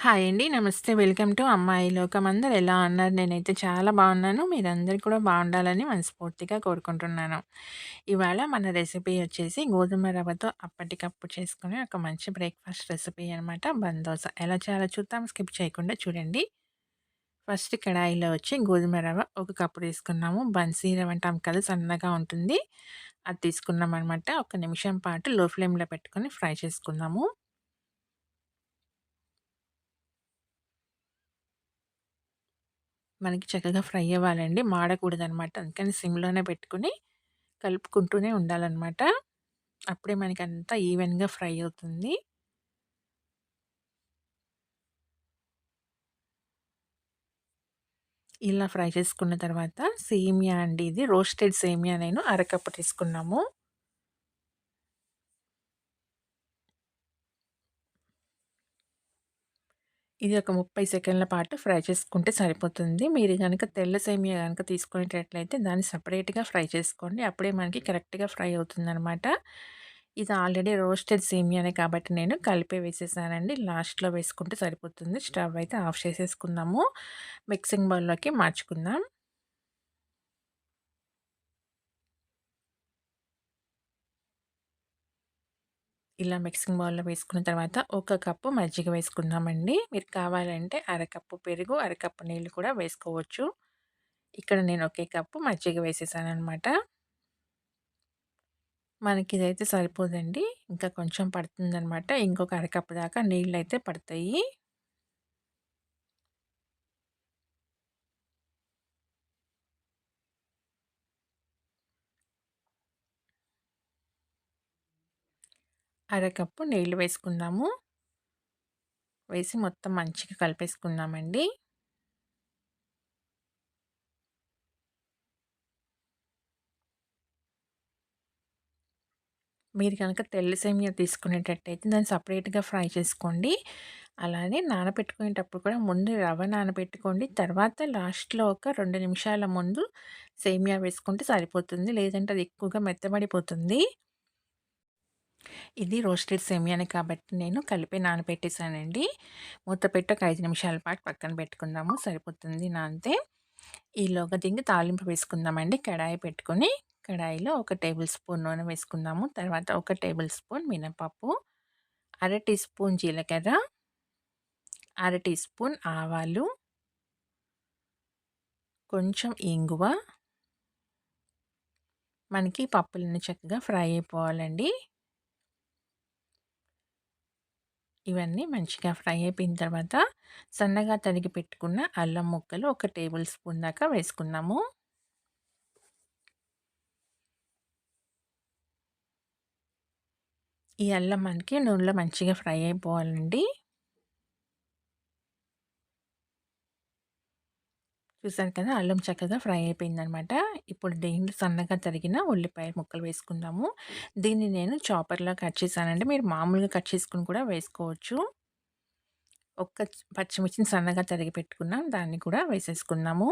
Hi అండి. నమస్తే. Welcome to అమ్మాయి లోకం. అందరు ఎలా ఉన్నారు? నేనైతే చాలా బాగున్నాను. మీరందరూ కూడా బాగుండాలని మనస్ఫూర్తిగా కోరుకుంటున్నాను. ఇవాళ మన రెసిపీ వచ్చేసి గోధుమ రవ్వతో అప్పటికప్పుడు చేసుకునే ఒక మంచి బ్రేక్‌ఫాస్ట్ రెసిపీ అనమాట బందోస. ఎలా చాలా చూద్దాం. స్కిప్ చేయకుండా చూడండి. ఫస్ట్ కడాయిలో వచ్చి గోధుమ రవ్వ ఒక కప్పు తీసుకున్నాము. బన్సీ రవ్వ అంటాం కదా! సన్నగా ఉంటుంది. అది తీసుకున్నాం అనమాట ఒక నిమిషం పాటు లో ఫ్లేమ్‌లో పెట్టుకొని ఫ్రై చేసుకుందాము. మనకి చక్కగా ఫ్రై అవ్వాలండి. మాడకూడదనమాట. అందుకని సిమ్‌లోనే పెట్టుకొని కలుపుకుంటూనే ఉండాలన్నమాట అప్పుడే మనకి అంతా ఈవెన్‌గా ఫ్రై అవుతుంది. ఇలా ఫ్రై చేసుకున్న తర్వాత సేమియా అండి ఇది రోస్టెడ్ సేమియా నేను అరకప్పు తీసుకున్నాము. ఇది ఒక 30 సెకండ్ల పాటు ఫ్రై చేసుకుంటే సరిపోతుంది. మీరు కనుక తెల్ల సేమియా కనుక తీసుకునేటట్లయితే దాన్ని సపరేట్గా ఫ్రై చేసుకోండి. అప్పుడే మనకి కరెక్ట్‌గా ఫ్రై అవుతుందనమాట. ఇది ఆల్రెడీ రోస్టెడ్ సేమియానే కాబట్టి నేను కలిపే వేసేసానండి. లాస్ట్‌లో వేసుకుంటే సరిపోతుంది. స్టవ్ అయితే ఆఫ్ చేసేసుకుందాము. మిక్సింగ్ బౌల్‌లోకి మార్చుకుందాం. ఇలా మిక్సింగ్ బౌల్‌లో వేసుకున్న తర్వాత ఒక కప్పు మజ్జిగ వేసుకుందామండి. మీరు కావాలంటే అరకప్పు పెరుగు, అరకప్పు నీళ్ళు కూడా వేసుకోవచ్చు. ఇక్కడ నేను ఒకే కప్పు మజ్జిగ వేసేసానమాట మనకి ఇదైతే సరిపోదండి. ఇంకా కొంచెం పడుతుందనమాట. ఇంకొక అరకప్పు దాకా నీళ్ళు అయితే పడతాయి. అరకప్పు నీళ్ళు వేసుకుందాము. వేసి మొత్తం మంచిగా కలిపేసుకుందామండి. మీరు కనుక తెల్ల సేమియా తీసుకునేటట్టయితే దాన్ని సపరేట్‌గా ఫ్రై చేసుకోండి. అలానే నానబెట్టుకునేటప్పుడు కూడా ముందు రవ్వ నానబెట్టుకోండి. తర్వాత లాస్ట్‌లో ఒక రెండు నిమిషాల ముందు సేమియా వేసుకుంటే సరిపోతుంది. లేదంటే అది ఎక్కువగా మెత్తబడిపోతుంది. ఇది రోస్టెడ్ సేమియాని కాబట్టి నేను కలిపి నానబెట్టేసానండి. మూత పెట్టి ఒక ఐదు నిమిషాల పాటు పక్కన పెట్టుకుందాము. సరిపోతుంది నానితే. ఈలోగా దీనికి తాలింపు వేసుకుందామండి. కడాయి పెట్టుకొని కడాయిలో ఒక టేబుల్ స్పూన్ నూనె వేసుకుందాము. తర్వాత ఒక టేబుల్ స్పూన్ మినపప్పు, అర టీ స్పూన్ జీలకర్ర, అర టీ స్పూన్ ఆవాలు, కొంచెం ఇంగువ. మనకి పప్పులను చక్కగా ఫ్రై అయిపోవాలండి. ఇవన్నీ మంచిగా ఫ్రై అయిపోయిన తర్వాత సన్నగా తరిగి పెట్టుకున్న అల్లం ముక్కలు ఒక టేబుల్ స్పూన్ దాకా వేసుకున్నాము ఈ అల్లం మనకి నూనెలో మంచిగా ఫ్రై అయిపోవాలండి. చూసారు కదా! అల్లం చక్కగా ఫ్రై అయిపోయిందనమాట. ఇప్పుడు దీంట్లో సన్నగా తరిగిన ఉల్లిపాయ ముక్కలు వేసుకుందాము. దీన్ని నేను చాపర్‌లో కట్ చేశానంటే మీరు మామూలుగా కట్ చేసుకుని కూడా వేసుకోవచ్చు. ఒక్క పచ్చిమిర్చిని సన్నగా తరిగి పెట్టుకున్నాం. దాన్ని కూడా వేసేసుకున్నాము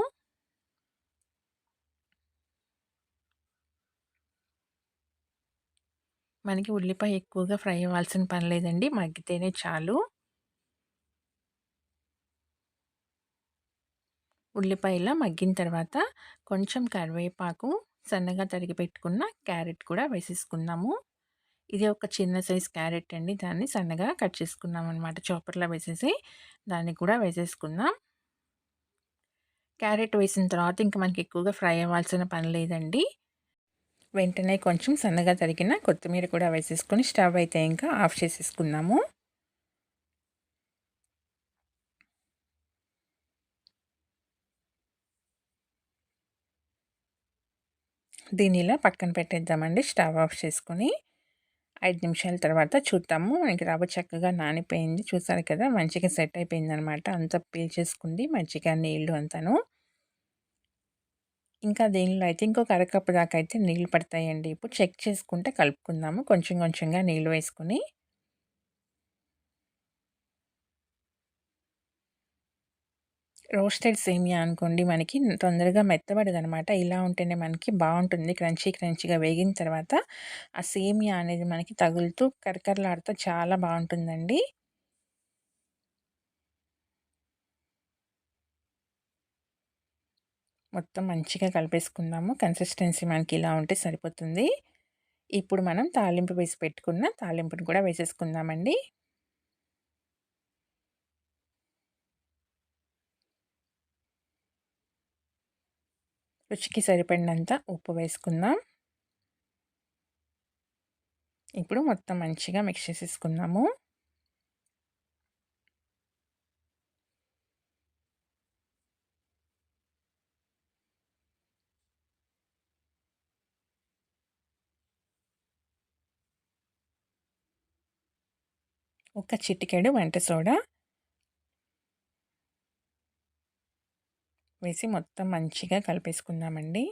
మనకి ఉల్లిపాయ ఎక్కువగా ఫ్రై అవ్వాల్సిన పని లేదండి. మగ్గితేనే చాలు. ఉల్లిపాయల మగ్గిన తర్వాత కొంచెం కరివేపాకు, సన్నగా తరిగి పెట్టుకున్న క్యారెట్ కూడా వేసేసుకుందాము. ఇది ఒక చిన్న సైజ్ క్యారెట్ అండి. దాన్ని సన్నగా కట్ చేసుకున్నాం అనమాట. చాపర్‌లో వేసేసి దాన్ని కూడా వేసేసుకుందాం. క్యారెట్ వేసిన తర్వాత ఇంకా మనకి ఎక్కువగా ఫ్రై అవ్వాల్సిన పని లేదండి. వెంటనే కొంచెం సన్నగా తరిగిన కొత్తిమీర కూడా వేసేసుకొని స్టవ్ అయితే ఇంకా ఆఫ్ చేసేసుకుందాము. దీన్ని ఇలా పక్కన పెట్టేద్దామండి. స్టవ్ ఆఫ్ చేసుకొని ఐదు నిమిషాల తర్వాత చూద్దాము. మనకి రవ్వ చక్కగా నానిపోయింది. చూసారు కదా! మంచిగా సెట్ అయిపోయిందనమాట. అంతా పీల్చేసుకుంది మంచిగా నీళ్ళు అంతాను. ఇంకా దీనిలో అయితే ఇంకొక అరకప్పు దాకా అయితే నీళ్ళు పడతాయండి. ఇప్పుడు చెక్ చేసుకుంటే కలుపుకుందాము. కొంచెం కొంచెంగా నీళ్ళు వేసుకుని రోస్టెడ్ సేమియా అనుకోండి మనకి తొందరగా మెత్తబడదు అనమాట ఇలా ఉంటేనే మనకి బాగుంటుంది. క్రంచీ క్రంచీగా వేగిన తర్వాత ఆ సేమియా అనేది మనకి తగులుతూ కరకరలాడుతూ చాలా బాగుంటుందండి. మొత్తం మంచిగా కలిపేసుకుందాము. కన్సిస్టెన్సీ మనకి ఇలా ఉంటే సరిపోతుంది. ఇప్పుడు మనం తాలింపు వేసి పెట్టుకున్న తాలింపును కూడా వేసేసుకుందామండి. రుచికి సరిపడినంత ఉప్పు వేసుకుందాం. ఇప్పుడు మొత్తం మంచిగా మిక్స్ చేసేసుకుందాము. ఒక చిటికెడు వంట సోడా వేసి మొత్తం మంచిగా కలిపేసుకుందామండి.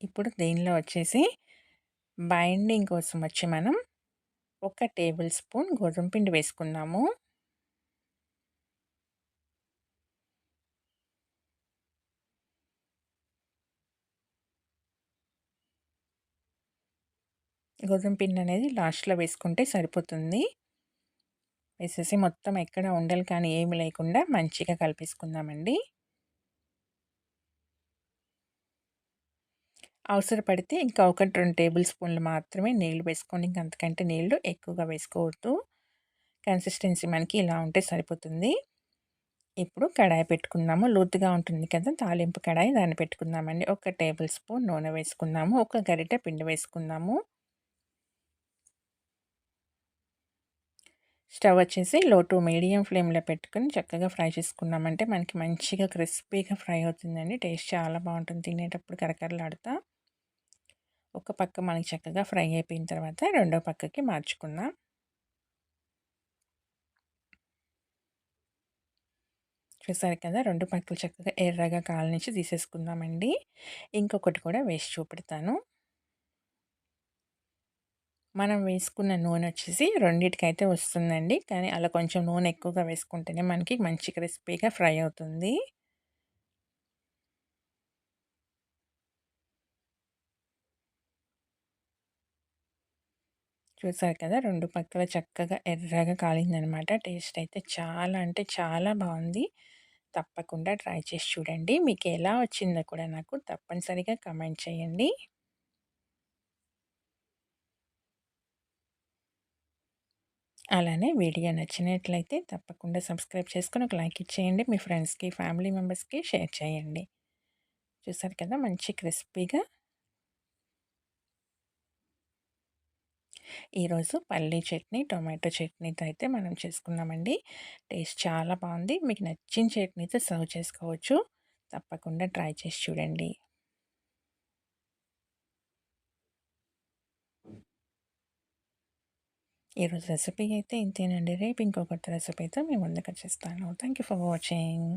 ఇప్పుడు దీనిలో వచ్చేసి బైండింగ్ కోసం వచ్చి మనం ఒక టేబుల్ స్పూన్ గోధుమ పిండి వేసుకుందాము. గోధుమ పిండి అనేది లాస్ట్లో వేసుకుంటే సరిపోతుంది. వేసేసి మొత్తం ఎక్కడ ఉండలు కానీ ఏమి లేకుండా మంచిగా కలిపేసుకుందామండి. అవసరపడితే ఇంకా ఒకటి రెండు టేబుల్ స్పూన్లు మాత్రమే నీళ్ళు వేసుకోండి. ఇంక అంతకంటే నీళ్ళు ఎక్కువగా వేసుకోవద్దు. కన్సిస్టెన్సీ మనకి ఇలా ఉంటే సరిపోతుంది. ఇప్పుడు కడాయి పెట్టుకుందాము. లోతుగా ఉంటుంది కదా తాలింపు కడాయి దాన్ని పెట్టుకుందామండి. ఒక టేబుల్ స్పూన్ నూనె వేసుకుందాము. ఒక గరిటె పిండి వేసుకుందాము. స్టవ్ వచ్చేసి లో టు మీడియం ఫ్లేమ్లో పెట్టుకుని చక్కగా ఫ్రై చేసుకున్నామంటే మనకి మంచిగా క్రిస్పీగా ఫ్రై అవుతుందండి. టేస్ట్ చాలా బాగుంటుంది. తినేటప్పుడు కరకరలాడుతా ఒక పక్క మనకి చక్కగా ఫ్రై అయిపోయిన తర్వాత రెండో పక్కకి మార్చుకుందాం. చూసారు కదా రెండు పక్కలు చక్కగా ఎర్రగా నుంచి తీసేసుకుందామండి. ఇంకొకటి కూడా వేసి చూపెడతాను. మనం వేసుకున్న నూనె వచ్చేసి రెండింటికైతే వస్తుందండి. కానీ అలా కొంచెం నూనె ఎక్కువగా వేసుకుంటేనే మనకి మంచి క్రిస్పీగా ఫ్రై అవుతుంది. చూసారు కదా! రెండు పక్కల చక్కగా ఎర్రగా కాలిందనమాట. టేస్ట్ అయితే చాలా అంటే చాలా బాగుంది. తప్పకుండా ట్రై చేసి చూడండి. మీకు ఎలా వచ్చిందో కూడా నాకు తప్పనిసరిగా కమెంట్ చేయండి. అలానే వీడియో నచ్చినట్లయితే తప్పకుండా సబ్స్క్రైబ్ చేసుకొని ఒక లైక్ ఇచ్చేయండి. మీ ఫ్రెండ్స్కి ఫ్యామిలీ మెంబర్స్కి షేర్ చేయండి. చూసారు కదా! మంచి క్రిస్పీగా ఈరోజు పల్లీ చట్నీ టొమాటో చట్నీతో అయితే మనం చేసుకున్నామండి. టేస్ట్ చాలా బాగుంది. మీకు నచ్చిన చట్నీతో సర్వ్ చేసుకోవచ్చు. తప్పకుండా ట్రై చేసి చూడండి. ఈరోజు రెసిపీ అయితే ఇంతేనండి. రేపు ఇంకొకటి రెసిపీతో మేము ముందుకు చేస్తాను థ్యాంక్ యూ ఫర్ వాచింగ్